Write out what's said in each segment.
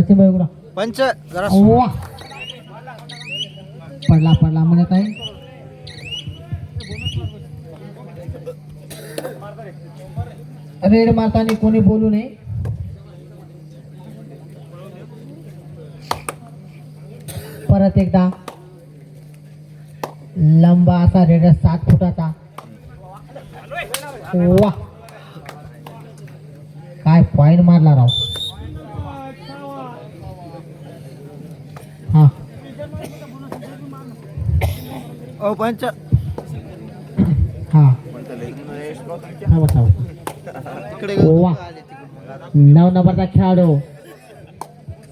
सचिन भाई उघडा पंच जरा वा पडला पडला म्हणत आहे रेड मारताना कोणी बोलू नये. परत एकदा. लंबा असा रेड सात फुटाचा. वा काय पॉइंट मारला राव हा ओ पंच हा. वा. नऊ नंबरचा खेळाडू.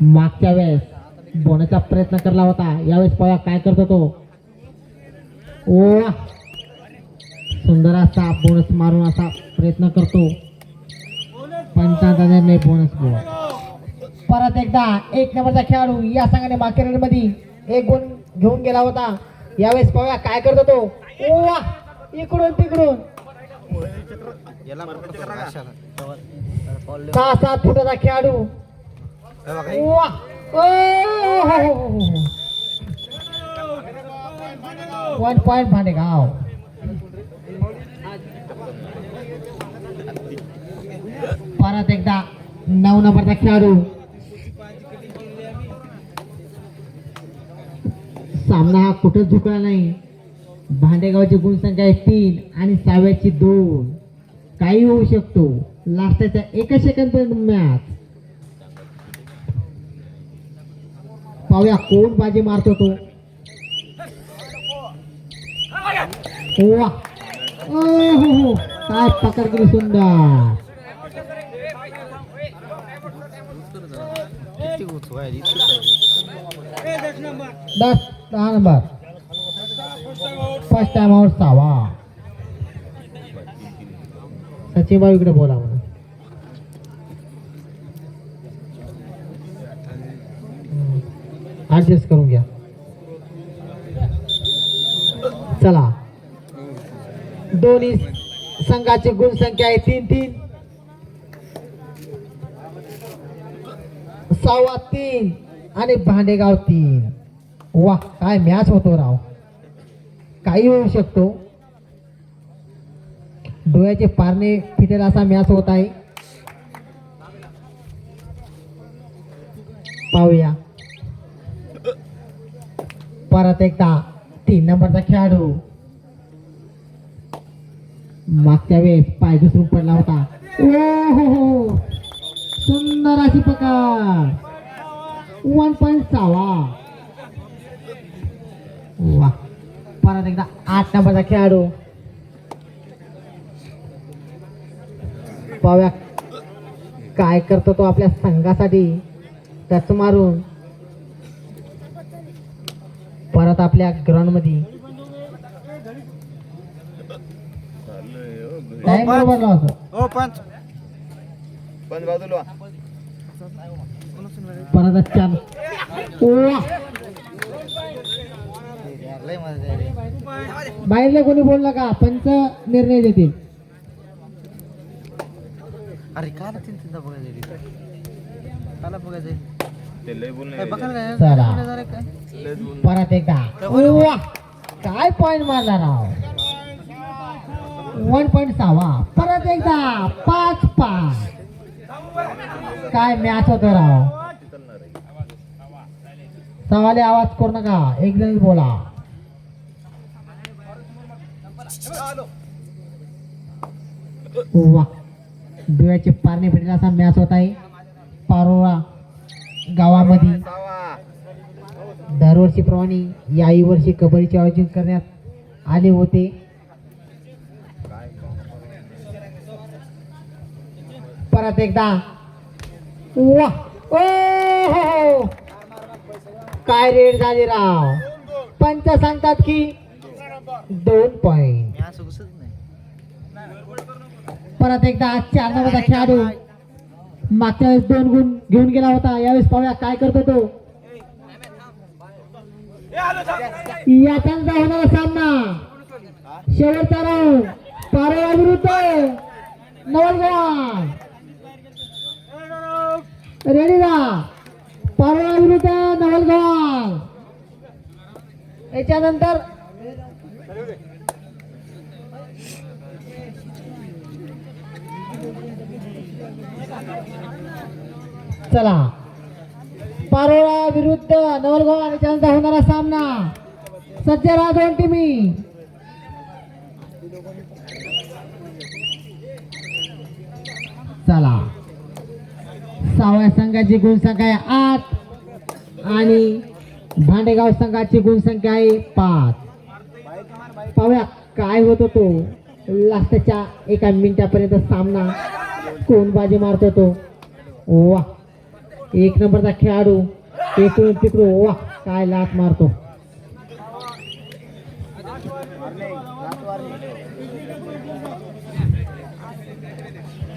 मागच्या वेळेस बोनचा प्रयत्न करला होता. यावेळेस पळा काय करतो तो? वा. सुंदर असा बोनस मारून असा प्रयत्न करतो. पंचांचा निर्णय बोनस बोल परत एकदा एक नंबरचा खेळाडू या संघाने मागच्या मध्ये एक गुण घेऊन गेला होता. यावेळेस पाहूया काय करतो तो. वा इकडून तिकडून? सहा सात फुटाचा खेळाडू. हे बघा, वा वन पॉइंट भांडेगाव परत एकदा नऊ नंबरचा खेळाडू. सामना हा कुठंच झुकला नाही. भांडेगावची गुणसंख्या आहे तीन आणि सहाव्याची दोन. काही होऊ शकतो. लास्टच्या एका सेकंद पर्यंत मॅच. पाहूया कोण बाजी मारतो तो. वा. ओ हो हो. काय पकड केली सुंदर. दस दहा नंबर फर्स्ट टाइम आउट सहावा सचिन भाऊ इकडे बोला म्हणून ऍडजस्ट करून घ्या. चला. दोन्ही संघाची गुणसंख्या आहे तीन तीन. सहावा तीन आणि भांडेगाव तीन. वा काय मॅच होतो राव. काही होऊ शकतो. डोळ्याचे पारणे फिटेल असा मॅच होत आहे. पाहूया. परत एकदा तीन नंबरचा खेळाडू. मागच्या वेळेस पाय घसरून पडला होता. ओ हो. हो सुंदर अशी पकड. वन पॉईंट सहावा. वा परत एकदा आठ नंबरचा खेळाडू पाहूया काय करतो तो आपल्या संघासाठी टच मारून परत आपल्या ग्राउंडमध्ये टाइम बरोबर लावतो परत वा लय मजा आहे रे. बाहेरले कोणी बोललं का? पंच निर्णय देतील. अरे काला तीन तीनदा बघायला जाईल काला बघायला जाईल ते लय बोल काय बघायला काय? चला. काय? परत एकदा. वा काय पॉइंट मारला राव? वन पॉइंट सहावा. परत एकदा. पाच पाच. काय मॅच होतो राव? सवाले आवाज करू नका. एक जण बोला. वा डोळ्याचे पारणे भेटले असा मॅच होत आहे. पारोळा गावामध्ये. दरवर्षीप्रमाणे याही वर्षी कबड्डीचे आयोजन करण्यात आले होते. परत एकदा. वा ओ हो हो. काय रेड झाले राव. पंच सांगतात की दोन पॉइंट परत एकदा चार नंबरचा खेळाडू मागच्या वेळेस दोन गुण घेऊन गेला होता. यावेळेस पाहूया काय करतो तो. या होणारा सामना. शेवटचा राऊंड पारोळा विरुद्ध नवलगाव रेडी रा पारोळा विरुद्ध नवलगाव याच्यानंतर चला. पारोळा विरुद्ध नवलगाव आणि त्यांचा होणारा सामना. सज्ज राहा दोन टीमी. चला. सावळ्या संघाची गुणसंख्या आहे आठ आणि भांडेगाव संघाची गुणसंख्या आहे पाच. पाहूया काय होत होतो. लास्टच्या एका मिनिटापर्यंत सामना कोण बाजी मारतो तो वा. एक नंबरचा खेळाडू. इकडून तिकडून वा काय लात मारतो.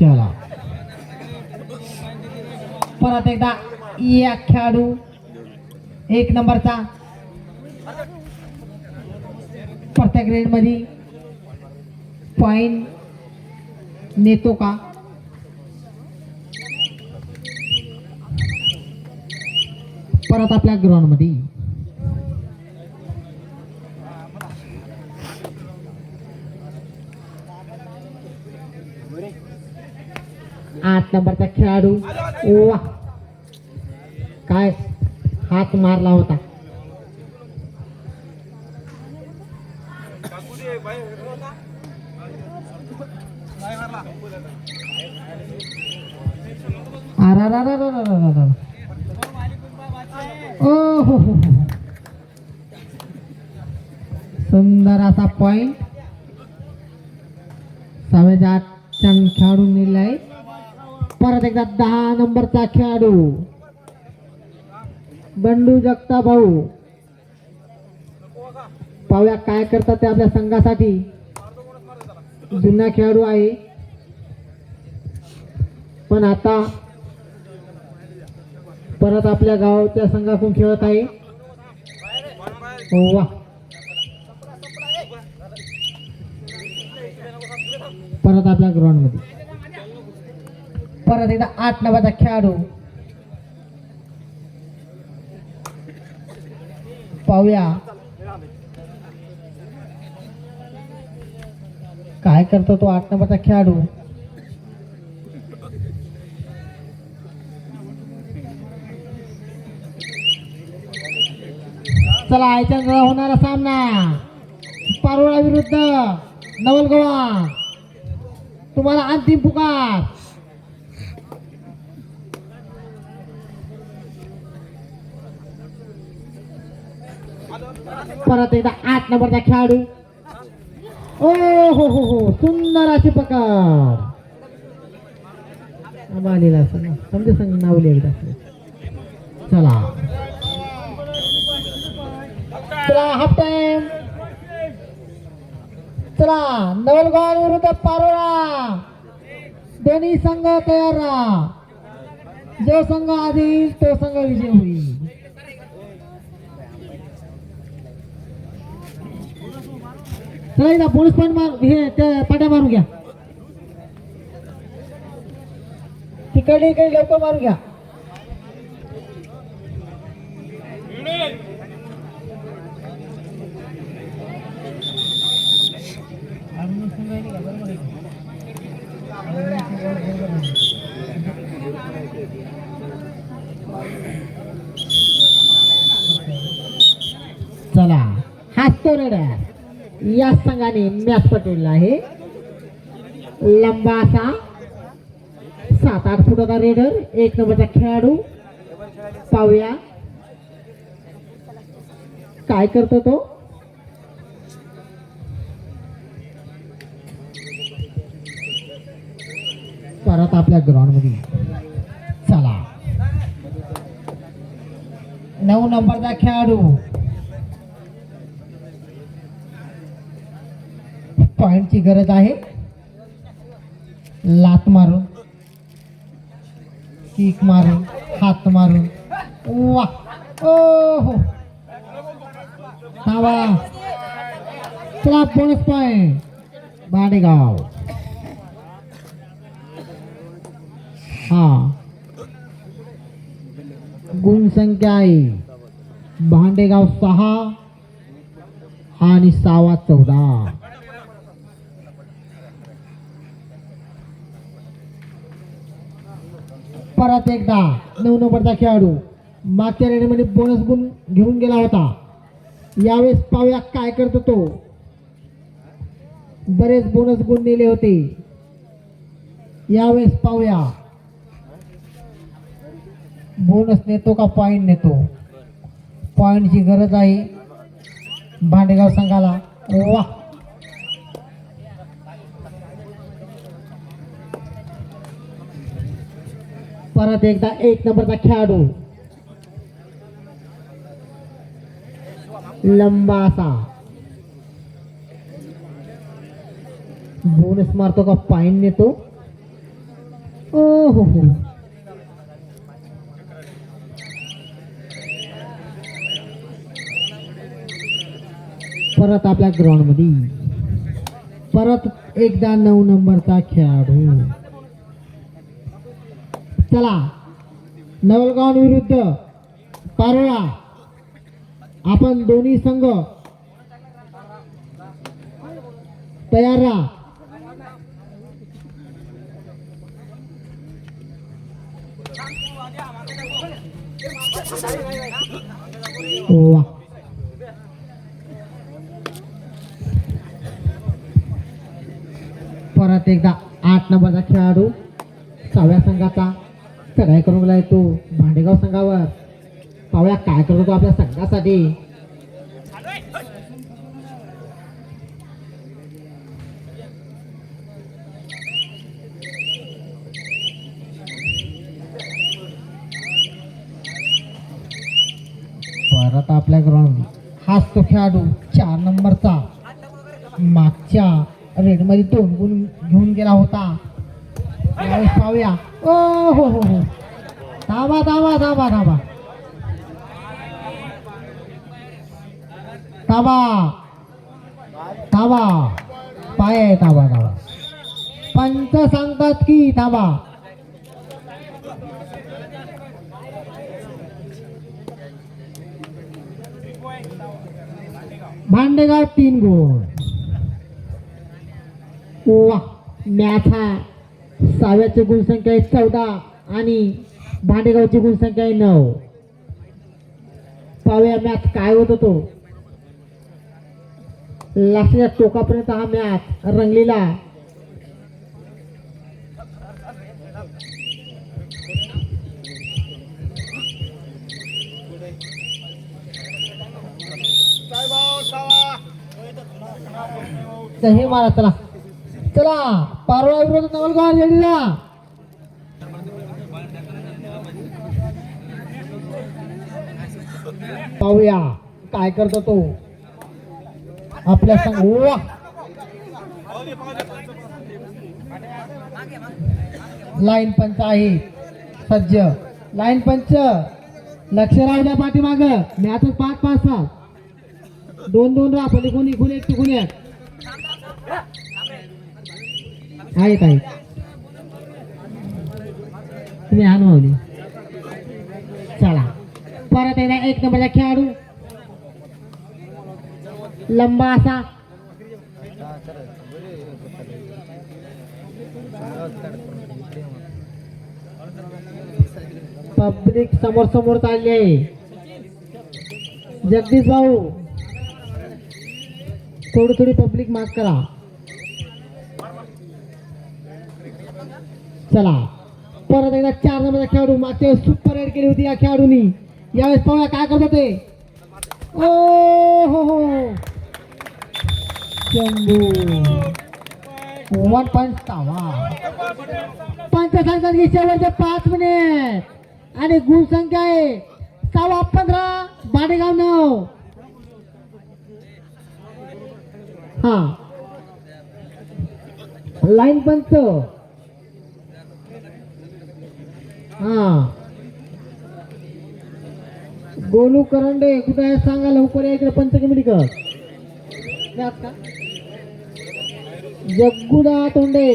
चला. परत एकदा या खेळाडू. एक नंबरचा. प्रत्येक रेंजमध्ये पॉईंट नेतो का? परत आपल्या ग्राउंडमध्ये आठ नंबरचा खेळाडू वा काय हात मारला होता अरारारारारारारा. हो हो हो. सुंदर असा पॉइंट सहाव्याच्या आठच्या खेळाडू नेलाय. परत एकदा दहा नंबरचा खेळाडू. बंडू जगता भाऊ पाहूया काय करतात ते आपल्या संघासाठी. जुना खेळाडू आहे. पण आता परत आपल्या गावाच्या संघातून खेळत आहे. हो वा. परत आपल्या ग्राउंडमध्ये परत एकदा आठ नंबरचा खेळाडू. पाहूया. काय करतो तो आठ नंबरचा खेळाडू? चला याच्या होणारा सामना. पारोळा विरुद्ध नवलगोवा तुम्हाला अंतिम पुकार. परत एकदा आठ नंबरचा खेळाडू. ओ हो हो हो. सुंदर अशी पकड. आलेला असं ना. समजा सांग नावली एकदा चला. चला हाफ टाइम चला नवलगाव विरुद्ध पारोळा. दोन्ही संघ तयार राहा. जो संघ आधी तो संघ विजय होईल. चला एकदा बोनस पॉईंट मार हे त्या पाट्या मारून घ्या. तिकडे इकडे लवकर मारू घ्या चला हातो रेडर या संघाने मॅच पटवलेला आहे. लंबा असा. सात आठ फुटाचा रेडर. एक नंबरचा खेळाडू. पाहूया. काय करतो तो? परत आपल्या ग्राउंडमध्ये. चला. नऊ नंबरचा खेळाडू. पॉइंटची गरज आहे. लात मारून किक मारून हात मारून. वा! ओ हो थांबा चला बोनस पॉइंट बाडेगाव. हा. गुणसंख्या आहे. भांडेगाव सहा आणि सावा चौदा. परत एकदा. नऊ नंबरचा खेळाडू. मागच्या रेडीमध्ये बोनस गुण घेऊन गेला होता. यावेळेस पाहूया काय करतो तो. बरेच बोनस गुण नेले होते. यावेळेस पाहूया. बोनस नेतो का पॉईंट नेतो? पॉईंटची गरज आहे. भांडेगाव संघाला. वा परत एकदा एक नंबरचा खेळाडू. लंबा असा. बोनस मारतो का? पाईन नेतो ओ, हो हो. परत आपल्या ग्राउंड मध्ये परत एकदा नऊ नंबरचा खेळाडू. चला. नवलगाव विरुद्ध पारोळा. आपण दोन्ही संघ तयार राहा. वा. परत एकदा आठ नंबरचा खेळाडू सहाव्या संघाचा. चढाई करून गेलाय तो. भांडेगाव संघावर. पाहूया काय करतो तो आपल्या संघासाठी? परत आपल्या ग्राउंड. हाच तो खेळाडू चार नंबरचा. मागच्या रेडमध्ये दोन गुण घेऊन गेला होता. यावेळेस पाहूया. ओ हो हो हो. थांबा थांबा थांबा थांबा थांबा थांबा पाय आहे थांबा थांबा पंच सांगतात की थांबा भांडेगाव तीन गोल. वा. मॅथा साव्याची गुणसंख्या आहे चौदा आणि भांडेगावची गुणसंख्या आहे नऊ. पाहूया मॅच काय होत होतो लास्टच्या टोकापर्यंत हा मॅच रंगलेला. हे मारा चला. चला पारोळा विरोध नवलगाव रेडीला पाहूया काय करतो तो? आपल्या संघ वा लाईन पंच आहे. सज्ज. लाईन पंच. लक्ष राहू द्या पाठीमाग. मॅच पाच पाच सात. दोन दोन राहा पण इकून इकून एक एक. आहेत आहेत तुम्ही अनुभवली चला. परत एकदा एक नंबरचा खेळाडू. लंबा असा. पब्लिक समोर समोर चालली आहे. जगदीश भाऊ. थोडी थोडी पब्लिक माफ करा. चला. परत एकदा चार नंबरचा खेळाडू मागच्या वेळेस सुपर रेड केली होती या खेळाडूनी. यावेळेस पाहूया काय करतात ते. ओ हो हो. चंदू. वन पॉईंट पंच सांगतात की शेवटचे पाच मिनिट आणि गुण संख्या आहे सहा पंधरा. बाडेगाव नऊ हा. लाईन पंच. हा. गोलू करंडे कुठे आहे? सांगा लवकर या इकडे पंच कमिटी कर का जग्गुदा तोंडे.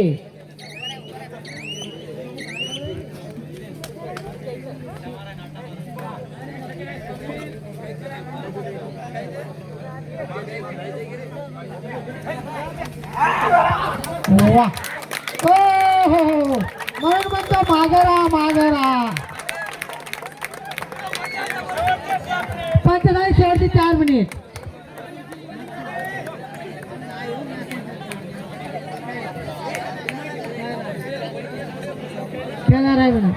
वा हो हो. हो. म्हणून म्हणतो मागरा मागरा. पंचेचाळीस शेवटचे चार मिनिट. खेळणार आहे म्हणा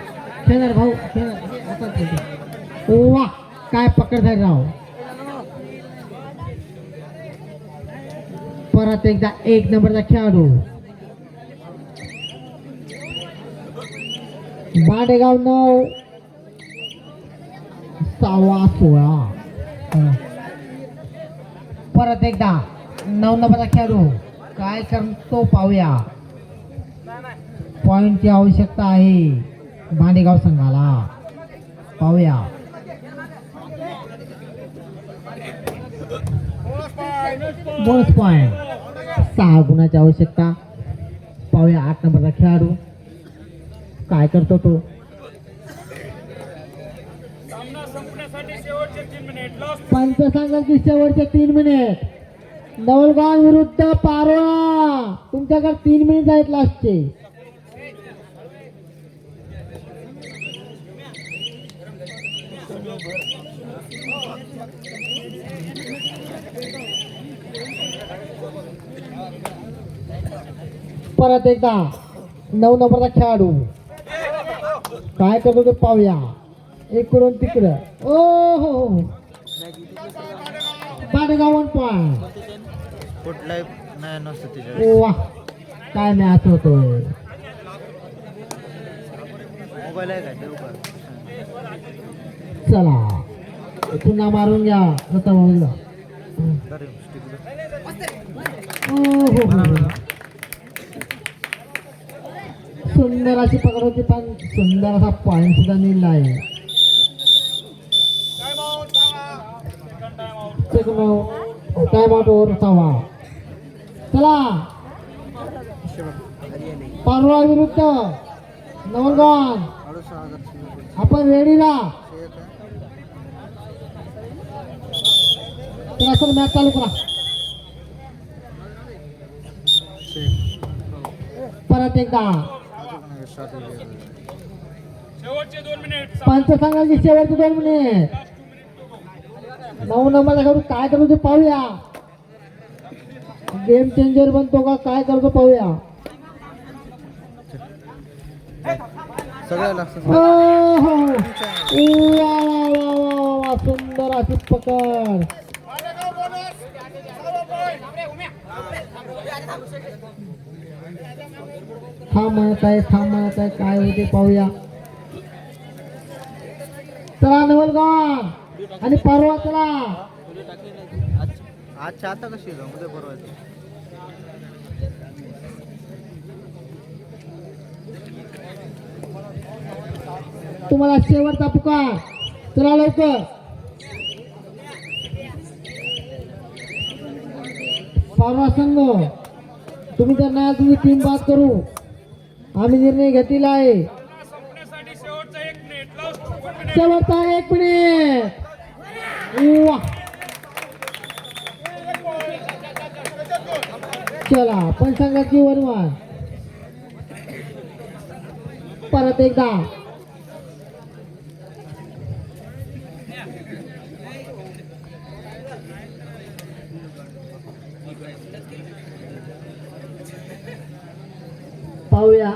खेळणार भाऊ खेळणार. आता वा काय पकडताय राव. परत एकदा एक नंबरचा खेळाडू. माडेगाव नऊ सहावा सोळा परत एकदा नऊ नंबरचा खेळाडू काय करतो पाहूया. पॉईंटची आवश्यकता आहे. भांडेगाव संघाला. पाहूया. बोनस पॉईंट सहा गुणाची आवश्यकता. पाहूया आठ नंबरचा खेळाडू. काय करतो तो? पंच सांगायची शेवटचे तीन मिनिट नवलगाव विरुद्ध पारोळा. तुमच्याकडे तीन मिनिट आहेत लास्टचे परत एकदा नऊ नंबरचा खेळाडू. काय करतो ते पाहूया. इकडून तिकडं. ओ हो हो. पाडगाव वन पॉइंट कुठलाही नाही नसतं वा. काय मॅच होतोय मोबाईल आहे का? चला. पुन्हा मारून घ्या. रता मारून घ्या. ओ हो हो हो. सुंदर अशी पकड होती पण सुंदर असा पॉईंट सुद्धा नेला आहे. टाइम आउट ओव्हर सहावा चला. परवा विरुद्ध नवलगाव आपण रेडी ना? शेत असं मॅच चालू करा. परत एकदा. अजून नाही, सात हजार. पंच सांगायची शेवटचे दोन मिनिट. नऊ नंबरला करू काय करतो ते पाहूया. गेम चेंजर बनतो का काय करतो पाहूया. हो वा सुंदर अशी पकड. हा म्हणत आहे हा म्हणत आहे काय होते पाहूया. चला नवलगाव आणि परवा चला. आज आजच्या आता कशी उद्या परवा तुम्हाला शेवटचा पुकार. चला लवकर. पारवा संघ. तुम्ही नाही तुम्ही टीम पास करू. आम्ही निर्णय घेतलेला आहे. शेवटचा एक मिनिट. चला पण सांगा की वरवान परत एकदा. पाहूया.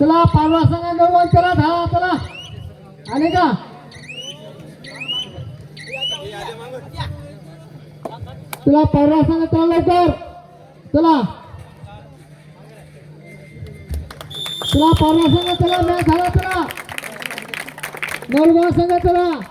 चला पारवा सांगा नऊ चला धावा चला. आले का? चला पारवा सांगा चला लवकर. चला. चला पारवा सांगा चला. मॅच झाला चला. नवलगाव सांगा चला.